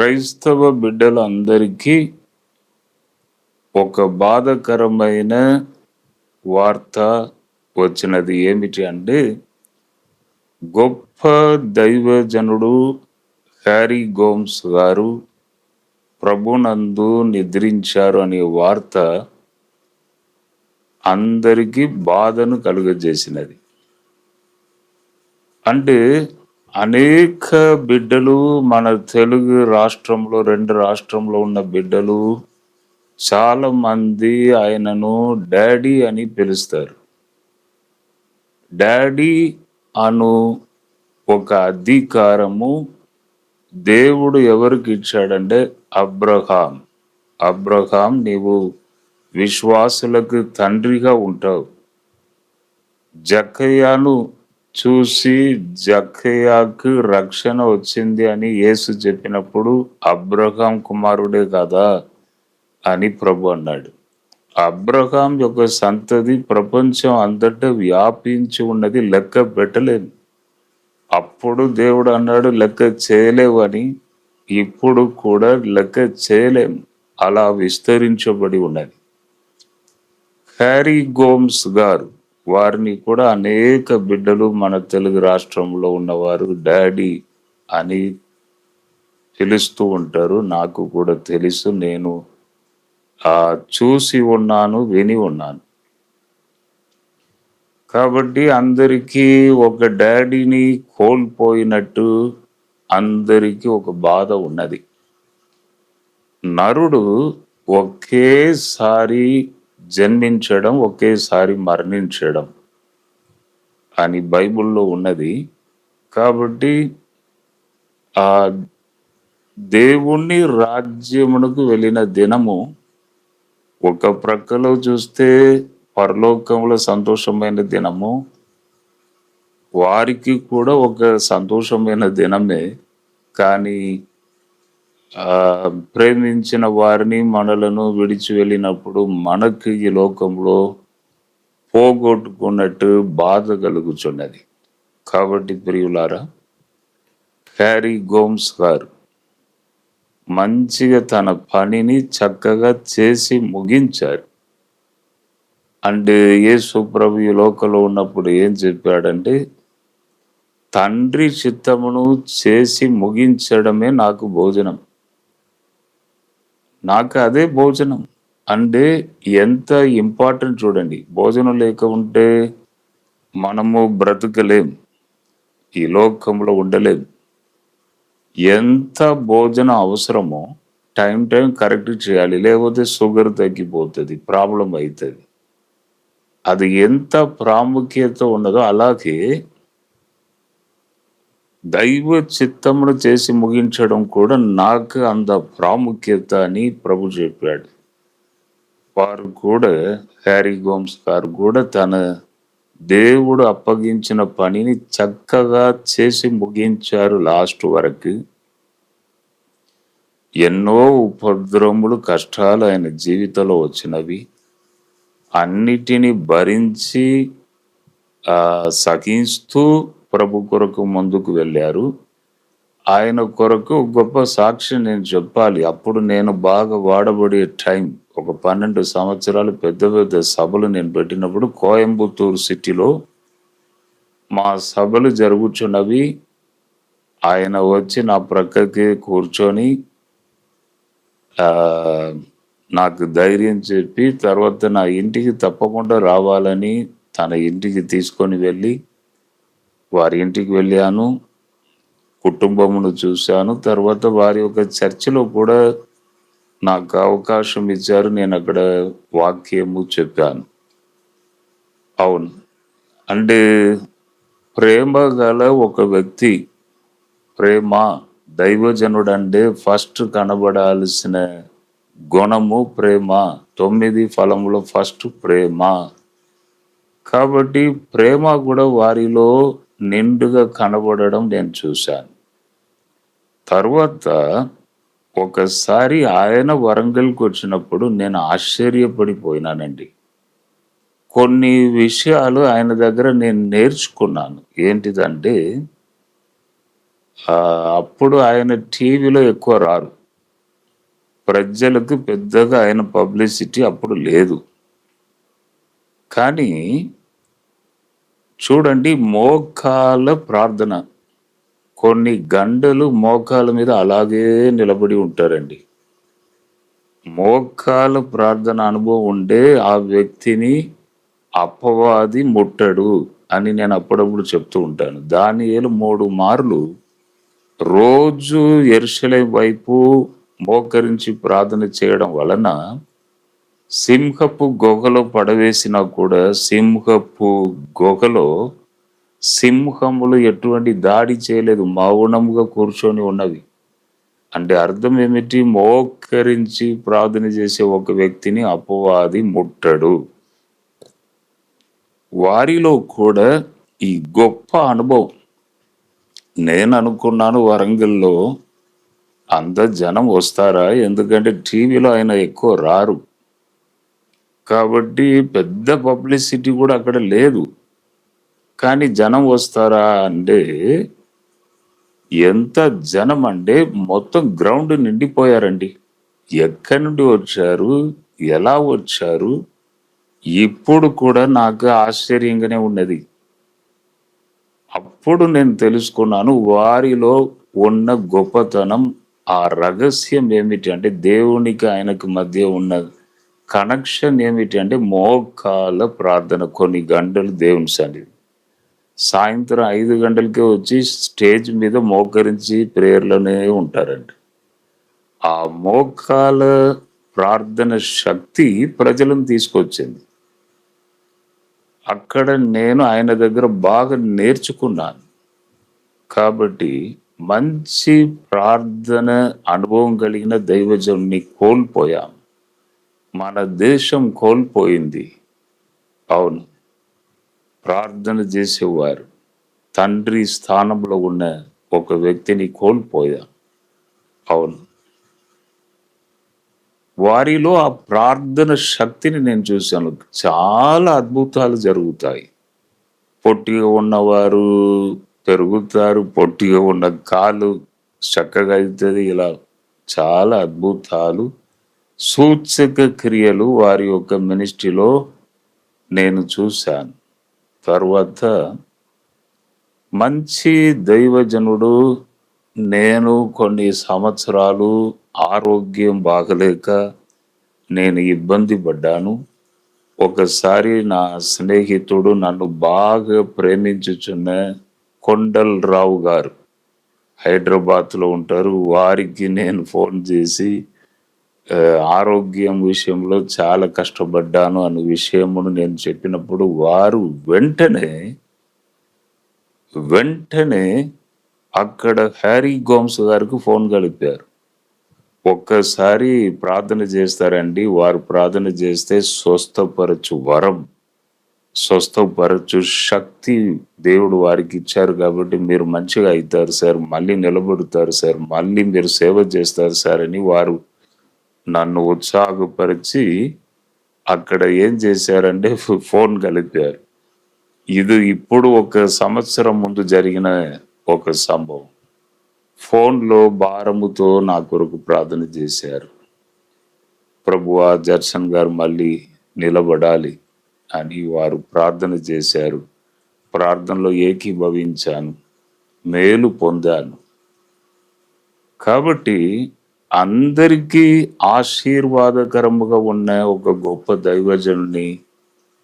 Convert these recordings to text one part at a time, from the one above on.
క్రైస్తవ బిడ్డలందరికీ ఒక బాధకరమైన వార్త వచ్చినది ఏమిటి అంటే గొప్ప దైవజనుడు హ్యారీ గోమ్స్ గారు ప్రభునందు నిద్రించారు అనే వార్త అందరికీ బాధను కలుగజేసినది. అంటే అనేక బిడ్డలు మన తెలుగు రాష్ట్రంలో రెండు రాష్ట్రంలో ఉన్న బిడ్డలు చాలా మంది ఆయనను డాడీ అని పిలుస్తారు. డాడీ అను ఒక అధికారము దేవుడు ఎవరికి ఇచ్చాడంటే అబ్రహాం. అబ్రహాం నీవు విశ్వాసులకు తండ్రిగా ఉంటావు. జక్కయ్యను చూసి జక్కయ్యకు రక్షణ వచ్చింది అని యేసు చెప్పినప్పుడు అబ్రహాం కుమారుడే కదా అని ప్రభు అన్నాడు. అబ్రహాం యొక్క సంతతి ప్రపంచం అంతటా వ్యాపించి ఉన్నది లెక్క పెట్టలేదు అప్పుడు దేవుడు అన్నాడు లెక్క చేయలేవు అని. ఇప్పుడు కూడా లెక్క చేయలేం. అలా విస్తరించబడి ఉన్నది. హ్యారీ గోమ్స్ గారు వారిని కూడా అనేక బిడ్డలు మన తెలుగు రాష్ట్రంలో ఉన్నవారు డాడీ అని పిలుస్తూ ఉంటారు. నాకు కూడా తెలుసు నేను చూసి ఉన్నాను విని ఉన్నాను. కాబట్టి అందరికీ ఒక డాడీని కోల్పోయినట్టు అందరికీ ఒక బాధ ఉన్నది. నరుడు ఒకేసారి జన్మించడం ఒకేసారి మరణించడం అని బైబిల్లో ఉన్నది. కాబట్టి ఆ దేవుణ్ణి రాజ్యమునకు వెళ్ళిన దినము ఒక ప్రక్కలో చూస్తే పరలోకంలో సంతోషమైన దినము వారికి కూడా ఒక సంతోషమైన దినమే. కానీ ప్రేమించిన వారిని మనలను విడిచి వెళ్ళినప్పుడు మనకు ఈ లోకంలో పోగొట్టుకున్నట్టు బాధ కలుగుచున్నది. కాబట్టి ప్రియులారా హ్యారీ గోమ్స్ గారు మంచిగా తన పనిని చక్కగా చేసి ముగించారు. అండ్ యేసు ప్రభు ఈ లోకంలో ఉన్నప్పుడు ఏం చెప్పాడంటే తండ్రి చిత్తమును చేసి ముగించడమే నాకు భోజనం. నాకు అదే భోజనం. అంటే ఎంత ఇంపార్టెంట్ చూడండి. భోజనం లేక ఉంటే మనము బ్రతకలేం. ఈ లోకంలో ఉండలేం. ఎంత భోజనం అవసరమో టైం టైం కరెక్ట్ చేయాలి. లేకపోతే షుగర్ తగ్గిపోతుంది ప్రాబ్లం అవుతుంది అది ఎంత ప్రాముఖ్యత ఉన్నదో అలాగే దైవ చిత్తమును చేసి ముగించడం కూడా నాకు అంత ప్రాముఖ్యత అని ప్రభు చెప్పాడు. వారు కూడా హ్యారీ గోమ్స్ గారు కూడా తన దేవుడు అప్పగించిన పనిని చక్కగా చేసి ముగించారు లాస్ట్ వరకు. ఎన్నో ఉపద్రవములు కష్టాలు ఆయన జీవితంలో వచ్చినవి. అన్నిటిని భరించి సహిస్తూ ప్రభు కొరకు ముందుకు వెళ్ళారు. ఆయన కొరకు గొప్ప సాక్షి నేను చెప్పాలి. అప్పుడు నేను బాగా వాడబడే టైం ఒక పన్నెండు సంవత్సరాలు పెద్ద పెద్ద సభలు నేను పెట్టినప్పుడు కోయంబత్తూరు సిటీలో మా సభలు జరుగుచున్నవి. ఆయన వచ్చి నా ప్రక్కకి కూర్చొని నాకు ధైర్యం చెప్పి తర్వాత నా ఇంటికి తప్పకుండా రావాలని తన ఇంటికి తీసుకొని వెళ్ళి వారి ఇంటికి వెళ్ళాను కుటుంబమును చూశాను. తర్వాత వారి యొక్క చర్చిలో కూడా నాకు అవకాశం ఇచ్చారు. నేను అక్కడ వాక్యము చెప్పాను. అవును. అంటే ప్రేమ గల ఒక వ్యక్తి ప్రేమ దైవజనుడు అంటే ఫస్ట్ కనబడాల్సిన గుణము ప్రేమ. తొమ్మిది ఫలములో ఫస్ట్ ప్రేమ. కాబట్టి ప్రేమ కూడా వారిలో నిండుగా కనబడడం నేను చూశాను. తర్వాత ఒకసారి ఆయన వరంగల్కి వచ్చినప్పుడు నేను ఆశ్చర్యపడిపోయినానండి. కొన్ని విషయాలు ఆయన దగ్గర నేను నేర్చుకున్నాను. ఏంటిదంటే అప్పుడు ఆయన టీవీలో ఎక్కువ రారు. ప్రజలకు పెద్దగా ఆయన పబ్లిసిటీ అప్పుడు లేదు. కానీ చూడండి మోకాల ప్రార్థన. కొన్ని గంటలు మోకాల మీద అలాగే నిలబడి ఉంటారండి. మోకాల ప్రార్థన అనుభవం ఉండే ఆ వ్యక్తిని అపవాది ముట్టడు అని నేను అప్పుడప్పుడు చెప్తూ ఉంటాను. దాని ఏలు మూడు మార్లు రోజు ఎరుసలే వైపు మోకరించి ప్రార్థన చేయడం వలన సింహపు గుహలో పడవేసినా కూడా సింహపు గుహలో సింహములు ఎటువంటి దాడి చేయలేదు మౌనముగా కూర్చొని ఉన్నవి. అంటే అర్థం ఏమిటి? మోకరించి ప్రార్థన చేసే ఒక వ్యక్తిని అపవాది ముట్టడు. వారిలో కూడా ఈ గొప్ప అనుభవం. నేను అనుకున్నాను వరంగల్లో అంత జనం వస్తారా? ఎందుకంటే టీవీలో ఆయన ఎక్కువ రారు. కాబట్టి పెద్ద పబ్లిసిటీ కూడా అక్కడ లేదు. కానీ జనం వస్తారా అంటే ఎంత జనం అంటే మొత్తం గ్రౌండ్ నిండిపోయారండి. ఎక్కడి నుండి వచ్చారు? ఎలా వచ్చారు? ఇప్పుడు కూడా నాకు ఆశ్చర్యంగానే ఉన్నది. అప్పుడు నేను తెలుసుకున్నాను వారిలో ఉన్న గొప్పతనం ఆ రహస్యం ఏమిటి అంటే దేవునికి ఆయనకు మధ్య ఉన్న కనెక్షన్ ఏమిటి అంటే మోకాల ప్రార్థన. కొన్ని గంటలు దేవుని సన్నిధి. సాయంత్రం ఐదు గంటలకే వచ్చి స్టేజ్ మీద మోకరించి ప్రేయర్లోనే ఉంటారండి ఆ మోకాల ప్రార్థన శక్తి ప్రజలను తీసుకొచ్చింది. అక్కడ నేను ఆయన దగ్గర బాగా నేర్చుకున్నాను. కాబట్టి మంచి ప్రార్థన అనుభవం కలిగిన దైవజనుని కోల్పోయాం. మన దేశం కోల్పోయింది. అవును. ప్రార్థన చేసేవారు. తండ్రి స్థానంలో ఉన్న ఒక వ్యక్తిని కోల్పోయా. అవును. వారిలో ఆ ప్రార్థన శక్తిని నేను చూశాను. చాలా అద్భుతాలు జరుగుతాయి. పొట్టిగా ఉన్నవారు పెరుగుతారు. పొట్టిగా ఉన్న కాలు చక్కగా అవుతుంది. ఇలా చాలా అద్భుతాలు సూచక క్రియలు వారి యొక్క మినిస్ట్రీలో నేను చూశాను. తర్వాత మంచి దైవజనుడు నేను కొన్ని సంవత్సరాలు ఆరోగ్యం బాగలేక నేను ఇబ్బంది పడ్డాను. ఒకసారి నా స్నేహితుడు నన్ను బాగా ప్రేమించుచున్న కొండల్ రావు గారు హైదరాబాద్లో ఉంటారు. వారికి నేను ఫోన్ చేసి ఆరోగ్యం విషయంలో చాలా కష్టపడ్డాను అనే విషయమును నేను చెప్పినప్పుడు వారు వెంటనే వెంటనే అక్కడ హ్యారీ గోమ్స్ గారికి ఫోన్ కలిపారు. ఒక్కసారి ప్రార్థన చేస్తారండి వారు ప్రార్థన చేస్తే స్వస్థపరచు వరం స్వస్థపరచు శక్తి దేవుడు వారికి ఇచ్చారు కాబట్టి మీరు మంచిగా అవుతారు సార్ మళ్ళీ నిలబడుతారు సార్ మళ్ళీ మీరు సేవ చేస్తారు సార్ అని వారు నన్ను ఉత్సాహపరిచి అక్కడ ఏం చేశారంటే ఫోన్ కలిపారు. ఇది ఇప్పుడు ఒక సంవత్సరం ముందు జరిగిన ఒక సంభవం. ఫోన్లో భారముతో నా కొరకు ప్రార్థన చేశారు. ప్రభువా దర్శన్ గారు మళ్ళీ నిలబడాలి అని వారు ప్రార్థన చేశారు. ప్రార్థనలో ఏకీభవించాను మేలు పొందాను. కాబట్టి అందరికీ ఆశీర్వాదకరముగా ఉన్న ఒక గొప్ప దైవజనుని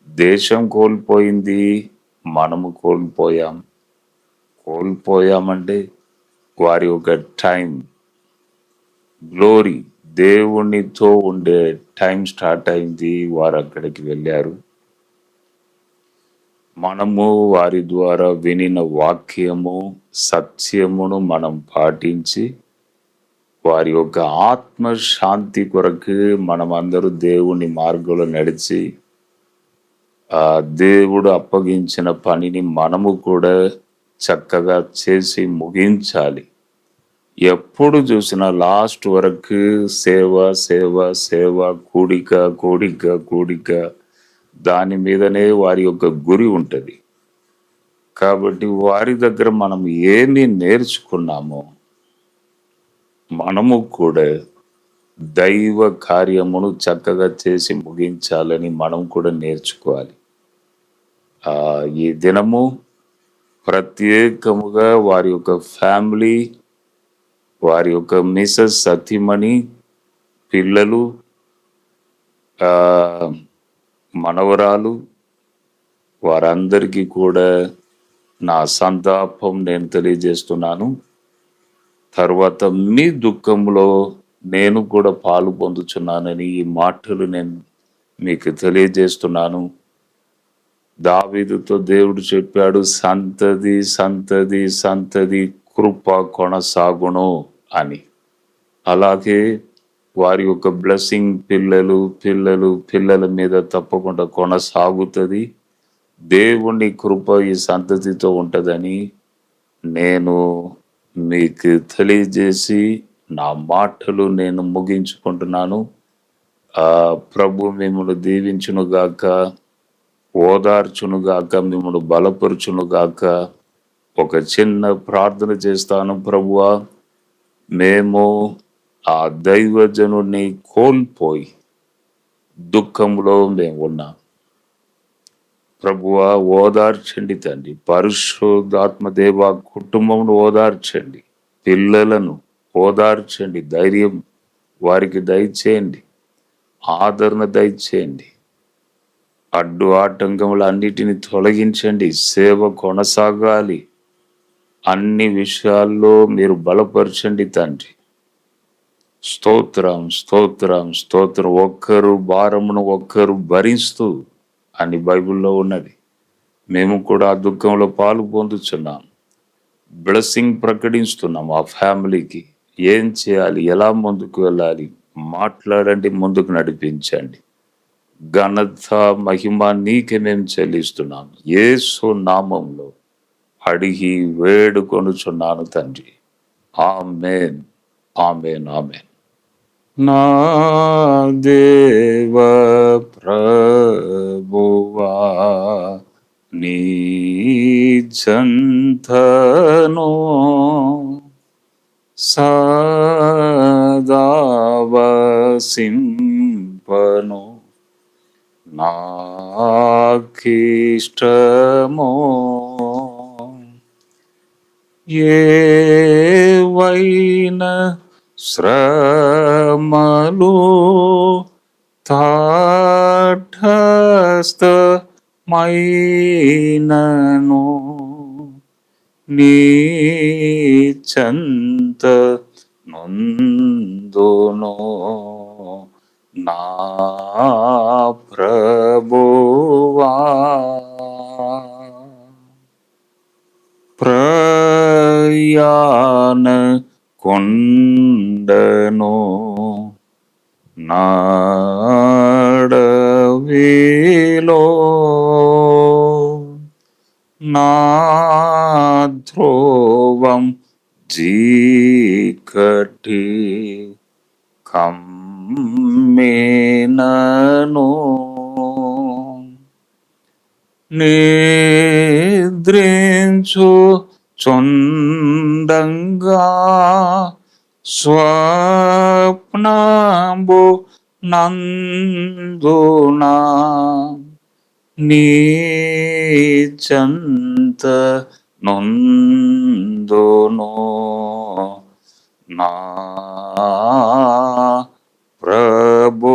దేశం కోల్పోయింది మనము కోల్పోయాం. కోల్పోయామంటే వారి ఒక టైం గ్లోరీ దేవునితో ఉండే టైం స్టార్ట్ అయింది వారు అక్కడికి వెళ్ళారు. మనము వారి ద్వారా వినిన వాక్యము సత్యమును మనం పాటించి వారి యొక్క ఆత్మ శాంతి కొరకు మనమందరూ దేవుని మార్గంలో నడిచి ఆ దేవుడు అప్పగించిన పనిని మనము కూడా చక్కగా చేసి ముగించాలి. ఎప్పుడు చూసినా లాస్ట్ వరకు సేవ సేవ సేవ కూడిక కూడిక కూడిక దాని మీదనే వారి యొక్క గురి ఉంటుంది. కాబట్టి వారి దగ్గర మనం ఏమి నేర్చుకున్నామో మనము కూడా దైవ కార్యమును చక్కగా చేసి ముగించాలని మనం కూడా నేర్చుకోవాలి. ఈ దినము ప్రత్యేకముగా వారి యొక్క ఫ్యామిలీ వారి యొక్క మిసెస్ సతీమణి పిల్లలు మనవరాలు వారందరికీ కూడా నా సంతాపం నేను తెలియజేస్తున్నాను. తర్వాత మీ దుఃఖంలో నేను కూడా పాలు పొందుచున్నానని ఈ మాటలు నేను మీకు తెలియజేస్తున్నాను. దావీదుతో దేవుడు చెప్పాడు సంతది సంతది సంతది కృప కొనసాగును అని. అలాగే వారి యొక్క బ్లెస్సింగ్ పిల్లలు పిల్లలు పిల్లల మీద తప్పకుండా కొనసాగుతుంది. దేవుని కృప ఈ సంతతితో ఉంటుందని నేను మీకు తెలియజేసి నా మాటలు నేను ముగించుకుంటున్నాను. ప్రభు మిమ్మల్ని దీవించును గాక ఓదార్చును గాక మిమ్మల్ని బలపరుచును గాక. ఒక చిన్న ప్రార్థన చేస్తాను ప్రభువా. మేము ఆ దైవజనుని కోల్పోయి దుఃఖంలో మేము ఉన్నాం. ప్రభువ ఓదార్చండి తండ్రి పరిశుద్ధాత్మ దేవ కుటుంబమును ఓదార్చండి. పిల్లలను ఓదార్చండి. ధైర్యం వారికి దయచేయండి. ఆదరణ దయచేయండి. అడ్డు ఆటంకములు అన్నిటిని తొలగించండి. సేవ కొనసాగాలి. అన్ని విషయాల్లో మీరు బలపరచండి తండ్రి. స్తోత్రం స్తోత్రం స్తోత్రం. ఒక్కరు భారమును ఒక్కరు భరిస్తూ అని బైబిల్లో ఉన్నది. మేము కూడా ఆ దుఃఖంలో పాలు పొందుతున్నాం బ్లెస్సింగ్ ప్రకటిస్తున్నాం ఆ ఫ్యామిలీకి. ఏం చేయాలి? ఎలా ముందుకు వెళ్ళాలి? మాట్లాడండి ముందుకు నడిపించండి. ఘనత మహిమ నీకే మేము చెల్లిస్తున్నాం. ఏసు నామంలో అడిగి వేడుకొనుచున్నాను తండ్రి. ఆమెన్. ఆమెన్. ఆమెన్. ना देव प्रभुवा निझझन्थनो सदाव सिंहनो नाखिष्ठमो ये वैन श्र मलु तढस्त मयनो नीछन्त नन्दो ना प्रभोवा प्रयान कुण्डनो നാടവിലോ നാധ്രോവം ജീകടി കമ്മേനോ നിദ്രിഞ്ചു ചൊന്തം స్వప్నాంబు నందునా నీచంత నందును. నా ప్రభు